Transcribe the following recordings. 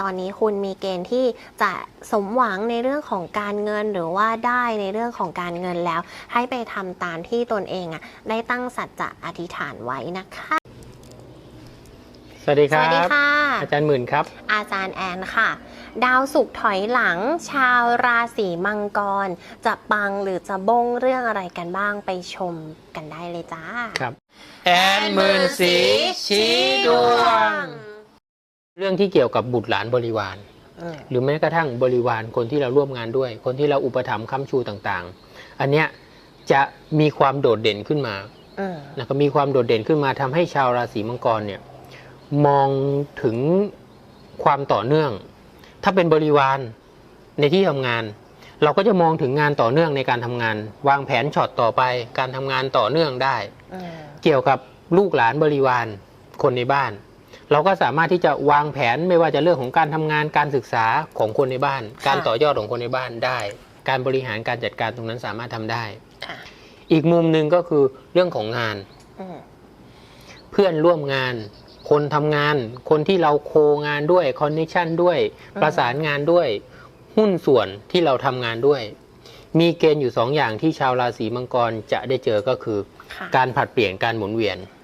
ตอนนี้คุณมีเกณฑ์ที่จะสมหวังในเรื่องของการเงินหรือว่าได้ในเรื่องของการเงินแล้ว ให้ไปทำตามที่ตนเองอะได้ตั้งสัจจะอธิษฐานไว้นะคะสวัสดีสครัวัสดีบค่ะ อาจารย์หมื่นครับ อาจารย์แอนค่ะ ดาวสุกร์ถอยหลัง ชาวราศีมังกร จะปังหรือจะบงเรื่องอะไรกันบ้างไปชมกันได้เลยจ้า ครับ แอนหมื่นสีชี้ดวง เรื่องที่เกี่ยวกับบุตรหลานบริวารอืมหรือแม้กระทั่งบริวารคนที่เราร่วมงานด้วย คนที่เราอุปถัมภ์ค้ำชูต่างๆ อันเนี้ยจะมีความโดดเด่นขึ้นมาอืมนะครับมีความโดดเด่นขึ้นมาทำให้ชาวราศีมังกรเนี่ยมองถึงความต่อเนื่อง ถ้าเป็นบริวารในที่ทำงาน เราก็จะมองถึงงานต่อเนื่องในการทำงาน วางแผนช็อตต่อไป การทำงานต่อเนื่องได้อืมเกี่ยวกับลูกหลานบริวารคนในบ้าน เราก็สามารถที่จะวางแผนไม่ว่าจะเรื่องของการทำงานการศึกษาของคนในบ้าน การต่อยอดของคนในบ้านได้ การบริหารการจัดการตรงนั้นสามารถทำได้ค่ะอีกมุมหนึ่งก็คือเรื่องของงานอืมเพื่อนร่วมงาน คนทำงาน คนที่เราโคงานด้วยคอนเนคชันด้วยอืมประสานงานด้วย หุ้นส่วนที่เราทำงานด้วย มีเกณฑ์อยู่สองอย่างที่ชาวราศีมังกรจะได้เจอก็คือค่ะการผลัดเปลี่ยนการหมุนเวียนอ่าฮะ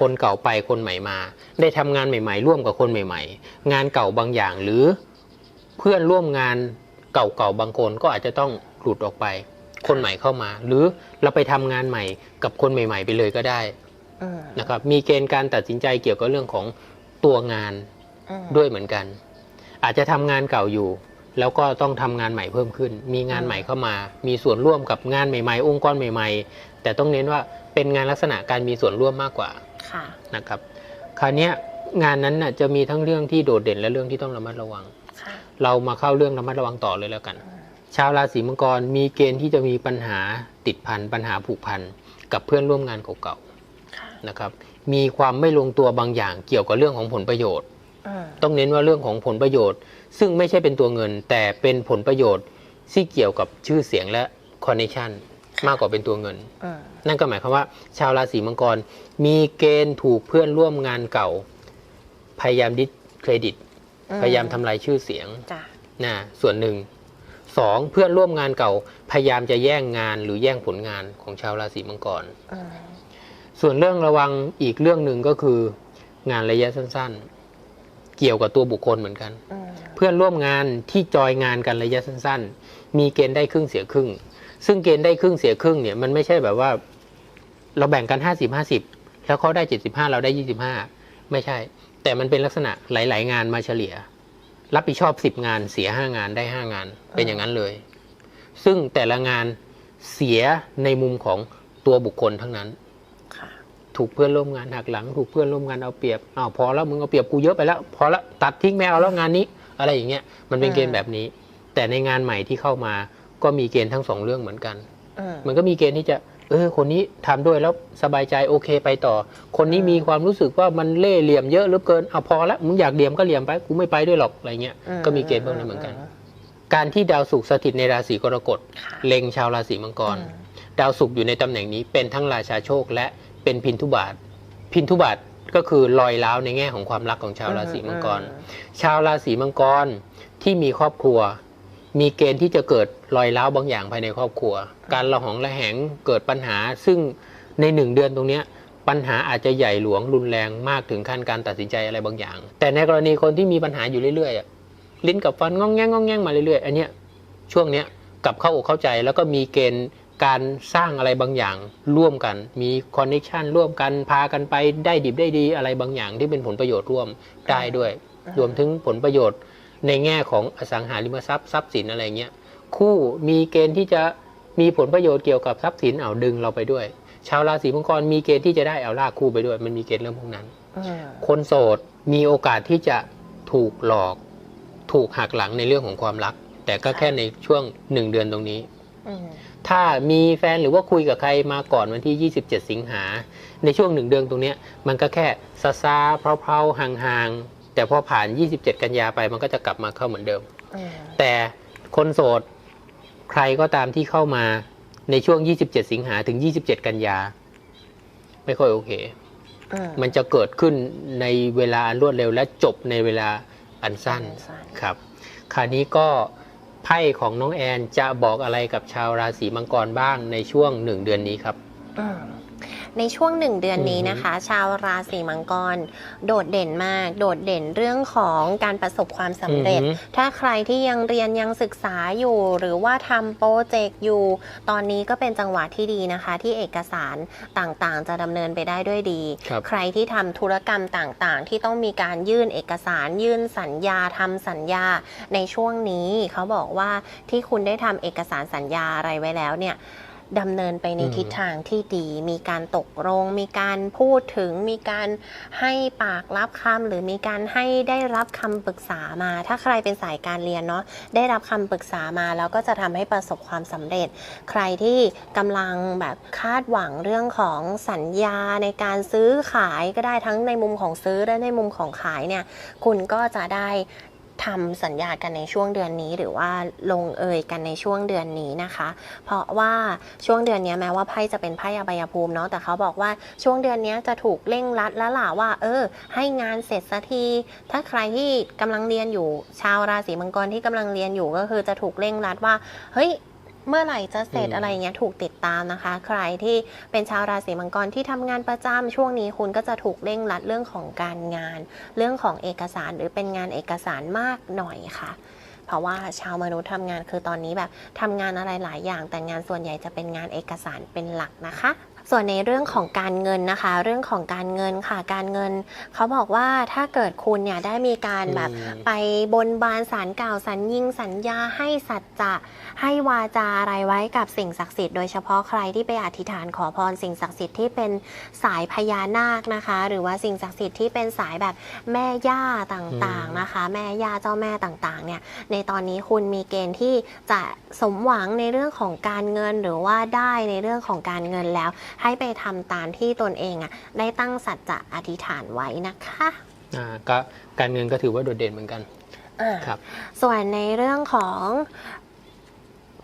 คนเก่าไปคนใหม่มา ได้ทำงานใหม่ ๆ ร่วมกับคนใหม่ ๆ งานเก่าบางอย่างหรือเพื่อนร่วมงานเก่าๆบางคนก็อาจจะต้องหลุดออกไป คนใหม่เข้ามา หรือเราไปทำงานใหม่กับคนใหม่ ๆ ไปเลยก็ได้อืมนะครับมีเกณฑ์การตัดสินใจเกี่ยวกับเรื่องของตัวงานอืมด้วยเหมือนกัน อาจจะทำงานเก่าอยู่ แล้วก็ต้องทำงานใหม่เพิ่มขึ้น มีงานใหม่เข้ามา มีส่วนร่วมกับงานใหม่ ๆ องค์กรใหม่ ๆ แต่ต้องเน้นว่า เป็นงานลักษณะการมีส่วนร่วมมากกว่าค่ะนะครับ คราวเนี้ยงานนั้นน่ะจะมีทั้งเรื่องที่โดดเด่นและเรื่องที่ต้องระมัดระวังค่ะเรามาเข้าเรื่องระมัดระวังต่อเลยแล้วกันอืมชาวราศีมังกรมีเกณฑ์ที่จะมีปัญหาติดพันปัญหาผูกพันกับเพื่อนร่วมงานเก่าๆค่ะนะครับ มีความไม่ลงตัวบางอย่างเกี่ยวกับเรื่องของผลประโยชน์อืมต้องเน้นว่าเรื่องของผลประโยชน์ ซึ่งไม่ใช่เป็นตัวเงิน แต่เป็นผลประโยชน์ที่เกี่ยวกับชื่อเสียงและคอนเนคชัน มากกว่าเป็นตัวเงินอืมนั่นก็หมายความว่า ชาวราศีมังกร มีเกณฑ์ถูกเพื่อนร่วมงานเก่า พยายามดิสเครดิต พยายามทำลายชื่อเสียงจ้ะนะส่วนหนึ่งสองเพื่อนร่วมงานเก่า พยายามจะแย่งงานหรือแย่งผลงานของชาวราศีมังกรอืมส่วนเรื่องระวังอีกเรื่องหนึ่งก็คืองานระยะสั้น ๆ เกี่ยวกับตัวบุคคลเหมือนกันอืมเพื่อนร่วมงานที่จอยงานกันระยะสั้น ๆ มีเกณฑ์ได้ครึ่งเสียครึ่ง ซึ่งเกณฑ์ได้ครึ่งเสียครึ่งเนี่ยมันไม่ใช่แบบว่า เราแบ่งกัน 50 50 แล้วเขาได้ 75 เราได้ 25 ไม่ใช่ แต่มันเป็นลักษณะหลาย ๆ งานมาเฉลี่ย รับผิดชอบ 10 งานเสีย 5 งานได้ 5 งาน เป็นอย่างนั้นเลย ซึ่งแต่ละงานเสียในมุมของตัวบุคคลทั้งนั้นค่ะถูกเพื่อนร่วมงานหักหลัง ถูกเพื่อนร่วมงานเอาเปรียบอ้าวพอแล้วมึงเอาเปรียบกูเยอะไปแล้ว พอละตัดทิ้งไม่เอาแล้วงานนี้ อะไรอย่างเงี้ยมันเป็นอืมเกณฑ์แบบนี้ แต่ในงานใหม่ที่เข้ามา ก็มีเกณฑ์ทั้งสองเรื่องเหมือนกันอืมมันก็มีเกณฑ์ที่จะ เออ คนนี้ทำด้วยแล้วสบายใจโอเคไปต่อ คนนี้อืมมีความรู้สึกว่ามันเล่ห์เหลี่ยมเยอะเหลือเกินเอาพอละมึงอยากเหลี่ยมก็เหลี่ยมไปกูไม่ไปด้วยหรอกอะไรเงี้ยก็มีเกณฑ์พวกนั้นเหมือนกัน การที่ดาวศุกร์สถิตในราศีกรกฎค่ะเล็งชาวราศีมังกรอืมดาวศุกร์อยู่ในตำแหน่งนี้เป็นทั้งราชาโชค และเป็นพินทุบาท พินทุบาทก็คือรอยร้าวในแง่ของความรักของชาวราศีมังกร ชาวราศีมังกรที่มีครอบครัว มีเกณฑ์ที่จะเกิดรอยร้าวบางอย่างภายในครอบครัว การระหองระแหงเกิดปัญหา ซึ่งในหนึ่งเดือนตรงนี้ปัญหาอาจจะใหญ่หลวงรุนแรงมากถึงขั้นการตัดสินใจอะไรบางอย่าง แต่ในกรณีคนที่มีปัญหาอยู่เรื่อยๆลิ้นกับฟันงองแงงงองแงงมาเรื่อยๆ อันเนี้ยช่วงเนี้ยกลับเข้าอกเข้าใจแล้วก็มีเกณฑ์การสร้างอะไรบางอย่างร่วมกัน มีคอนเนคชันร่วมกันพากันไปได้ดิบได้ดีอะไรบางอย่างที่เป็นผลประโยชน์ร่วมได้ด้วย รวมถึงผลประโยชน์ ในแง่ของอสังหาริมทรัพย์ทรัพย์สินอะไรเงี้ยคู่มีเกณฑ์ที่จะมีผลประโยชน์เกี่ยวกับทรัพย์สินเอาดึงเราไปด้วย ชาวราศีมังกรมีเกณฑ์ที่จะได้เอาลากคู่ไปด้วย มันมีเกณฑ์เรื่องพวกนั้นคนโสดมีโอกาสที่จะถูกหลอก ถูกหักหลังในเรื่องของความรัก แต่ก็แค่ในช่วงหนึ่งเดือนตรงนี้ถ้ามีแฟนหรือว่าคุยกับใครมาก่อนวันที่ 27 สิงหา ในช่วงหนึ่งเดือนตรงนี้มันก็แค่ซาซาๆเพลาๆห่างๆ แต่พอผ่าน 27 กันยาไปมันก็จะกลับมาเข้าเหมือนเดิมอืมแต่คนโสดใครก็ตามที่เข้ามาในช่วง 27 สิงหาถึง 27 กันยา ไม่ค่อยโอเคอืมมันจะเกิดขึ้นในเวลาอันรวดเร็วและจบในเวลาอันสั้นอันสั้นครับ คราวนี้ก็ไพ่ของน้องแอนจะบอกอะไรกับชาวราศีมังกรบ้างในช่วงหนึ่งเดือนนี้ครับอืม ในช่วงหนึ่งเดือนนี้อือฮึนะคะ ชาวราศีมังกร โดดเด่นมาก โดดเด่นเรื่องของการประสบความสำเร็จอือฮึถ้าใครที่ยังเรียนยังศึกษาอยู่ หรือว่าทำโปรเจกต์อยู่ ตอนนี้ก็เป็นจังหวะที่ดีนะคะ ที่เอกสารต่างๆ จะดำเนินไปได้ด้วยดีครับใครที่ทำธุรกรรมต่างๆ ที่ต้องมีการยื่นเอกสารยื่นสัญญาทำสัญญาในช่วงนี้เขาบอกว่าที่คุณได้ทำเอกสารสัญญาอะไรไว้แล้วเนี่ย ดำเนินไปในอืมทิศทางที่ดี มีการตกลง มีการพูดถึง มีการให้ปากรับคำหรือมีการให้ได้รับคำปรึกษามา ถ้าใครเป็นสายการเรียนเนาะ ได้รับคำปรึกษามาแล้วก็จะทำให้ประสบความสำเร็จ ใครที่กำลังแบบคาดหวังเรื่องของสัญญาในการซื้อขายก็ได้ทั้งในมุมของซื้อและในมุมของขายเนี่ย คุณก็จะได้ ทำสัญญากันในช่วงเดือนนี้หรือว่าลงเอยกันในช่วงเดือนนี้นะคะ เพราะว่าช่วงเดือนนี้แม้ว่าไพ่จะเป็นไพ่อบายภูมิเนาะแต่เขาบอกว่าช่วงเดือนนี้จะถูกเร่งรัดแล้วล่ะว่า เออ ให้งานเสร็จสักที ถ้าใครที่กำลังเรียนอยู่ชาวราศีมังกรที่กำลังเรียนอยู่ก็คือจะถูกเร่งรัดว่าเฮ้ย เมื่อไหร่จะเสร็จอืมอะไรเงี้ยถูกติดตามนะคะ ใครที่เป็นชาวราศีมังกรที่ทำงานประจำช่วงนี้คุณก็จะถูกเร่งรัดเรื่องของการงาน เรื่องของเอกสารหรือเป็นงานเอกสารมากหน่อยค่ะเพราะว่าชาวมนุษย์ทำงานคือตอนนี้แบบทำงานอะไรหลายอย่าง แต่งานส่วนใหญ่จะเป็นงานเอกสารเป็นหลักนะคะ ส่วนในเรื่องของการเงินนะคะ เรื่องของการเงินค่ะ การเงินเขาบอกว่าถ้าเกิดคุณเนี่ยได้มีการแบบอืมไปบนบานสารกล่าวสัญญิงสัญญาให้สัจจะให้วาจาอะไรไว้กับสิ่งศักดิ์สิทธิ์โดยเฉพาะใครที่ไปอธิษฐานขอพรสิ่งศักดิ์สิทธิ์ที่เป็นสายพญานาคนะคะ หรือว่าสิ่งศักดิ์สิทธิ์ที่เป็นสายแบบแม่ย่าต่างๆนะคะ แม่ย่าเจ้าแม่ต่างๆเนี่ยในตอนนี้คุณมีเกณฑ์ที่จะสมหวังในเรื่องของการเงินหรือว่าได้ในเรื่องของการเงินแล้วให้ไปทำตามที่ตนเองอะได้ตั้งสัจจะอธิษฐานไว้นะคะอ่าก็การเงินก็ถือว่าโดดเด่นเหมือนกัน อ่าครับ ส่วนในเรื่องของ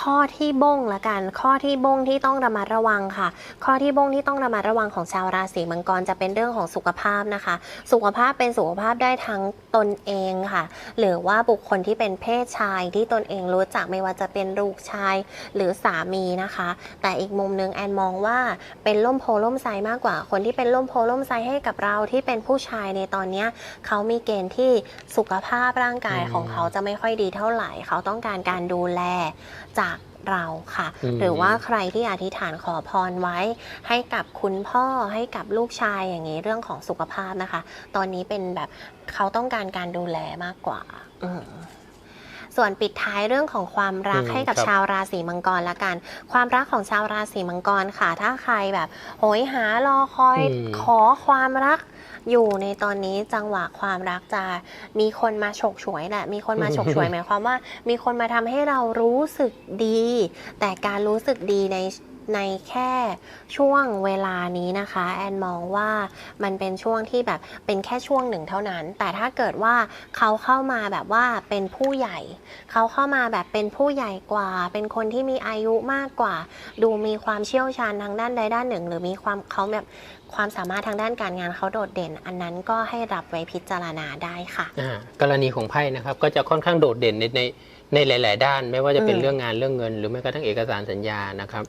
ข้อที่บ้งละกัน ข้อที่บ้งที่ต้องระมัดระวังค่ะ ข้อที่บ้งที่ต้องระมัดระวังของชาวราศีมังกรจะเป็นเรื่องของสุขภาพนะคะ สุขภาพเป็นสุขภาพได้ทั้งตนเองค่ะ หรือว่าบุคคลที่เป็นเพศชายที่ตนเองรู้จักไม่ว่าจะเป็นลูกชายหรือสามีนะคะ แต่อีกมุมหนึงแอนมองว่าเป็นล่มโพล่มไซมากกว่า คนที่เป็นล่มโพล่มไซให้กับเราที่เป็นผู้ชายในตอนนี้เขามีเกณฑ์ที่สุขภาพร่างกายของเขาจะไม่ค่อยดีเท่าไหร่ เขาต้องการการดูแลจากเราค่ะอืมหรือว่าใครที่อธิษฐานขอพรไว้ ให้กับคุณพ่อให้กับลูกชายอย่างนี้เรื่องของสุขภาพนะคะ ตอนนี้เป็นแบบเขาต้องการการดูแลมากกว่าอืม ส่วนปิดท้ายเรื่องของความรักอืมให้กับครับชาวราศีมังกรละกัน ความรักของชาวราศีมังกรค่ะ ถ้าใครแบบโหยหารอคอยอืมขอความรักอยู่ในตอนนี้จังหวะความรักจะมีคนมาฉกฉวยแหละ มีคนมาฉกฉวยหมายความว่า มีคนมาทำให้เรารู้สึกดี แต่การรู้สึกดีใน ในแค่ช่วงเวลานี้นะคะ แอนมองว่ามันเป็นช่วงที่แบบเป็นแค่ช่วงหนึ่งเท่านั้น แต่ถ้าเกิดว่าเขาเข้ามาแบบว่าเป็นผู้ใหญ่ เขาเข้ามาแบบเป็นผู้ใหญ่กว่า เป็นคนที่มีอายุมากกว่า ดูมีความเชี่ยวชาญทางด้านใดด้านหนึ่ง หรือมีความเขาแบบความสามารถทางด้านการงานเขาโดดเด่น อันนั้นก็ให้รับไว้พิจารณาได้ค่ะอ่ากรณีของไพ่นะครับก็จะค่อนข้างโดดเด่นในในในหลาย ๆ ด้าน ไม่ว่าจะเป็นอืมเรื่องงานเรื่องเงิน หรือแม้กระทั่งเอกสารสัญญานะครับ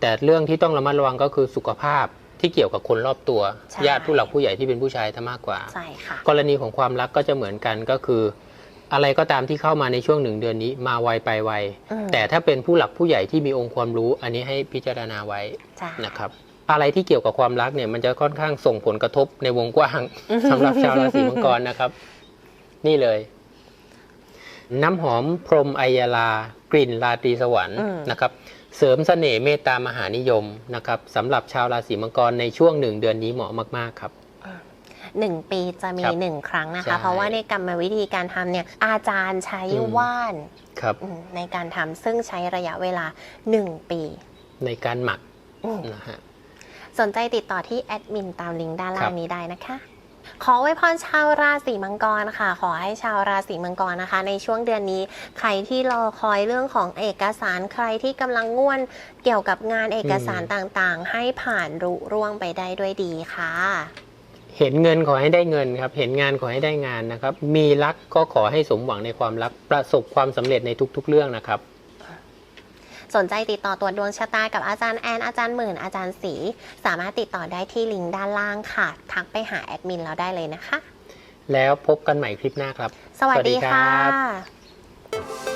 แต่เรื่องที่ต้องระมัดระวังก็คือสุขภาพที่เกี่ยวกับคนรอบตัวใช่ญาติผู้หลักผู้ใหญ่ที่เป็นผู้ชายถ้ามากกว่าใช่ค่ะกรณีของความรักก็จะเหมือนกันก็คือ อะไรก็ตามที่เข้ามาในช่วงหนึ่งเดือนนี้มาไวไปไวอืมแต่ถ้าเป็นผู้หลักผู้ใหญ่ที่มีองค์ความรู้ อันนี้ให้พิจารณาไว้ใช่นะครับอะไรที่เกี่ยวกับความรักเนี่ยมันจะค่อนข้างส่งผลกระทบในวงกว้างสำหรับชาวราศีมังกรนะครับ นี่เลย น้ำหอมพรหมไอยาลากลิ่นราตรีสวรรค์อืมนะครับ เสริมเสน่ห์เมตตามหานิยมนะครับสำหรับชาวราศีมังกรในช่วงหนึ่งเดือนนี้เหมาะมากๆครับ หนึ่งปีจะมีครับหนึ่งครั้งนะใช่คะเพราะว่าในกรรมวิธีการทำเนี่ยอาจารย์ใช้อืม ว่านครับ อืมในการทำซึ่งใช้ระยะเวลาหนึ่งปีในการหมักอืมนะฮะ สนใจติดต่อที่แอดมินตามลิงก์ด้านครัล่างบนี้ได้นะคะ ขอไว้พรชาวราศีมังกรค่ะ ขอให้ชาวราศีมังกรนะคะ ในช่วงเดือนนี้ ใครที่รอคอยเรื่องของเอกสารใครที่กำลังง่วนเกี่ยวกับงานเอกสารต่างๆ ให้ผ่านรุร่วงไปได้ด้วยดีค่ะ เห็นเงินขอให้ได้เงินครับ เห็นงานขอให้ได้งานนะครับ มีรักก็ขอให้สมหวังในความรักประสบความสำเร็จในทุก ๆ เรื่องนะครับ สนใจติดต่อตรวจดวงชะตากับอาจารย์แอนอาจารย์หมื่นอาจารย์สีสามารถติดต่อได้ที่ลิงก์ด้านล่างค่ะ ทักไปหาแอดมินเราได้เลยนะคะ แล้วพบกันใหม่คลิปหน้าครับ สวัสดีสวัสดีครัค่ะบ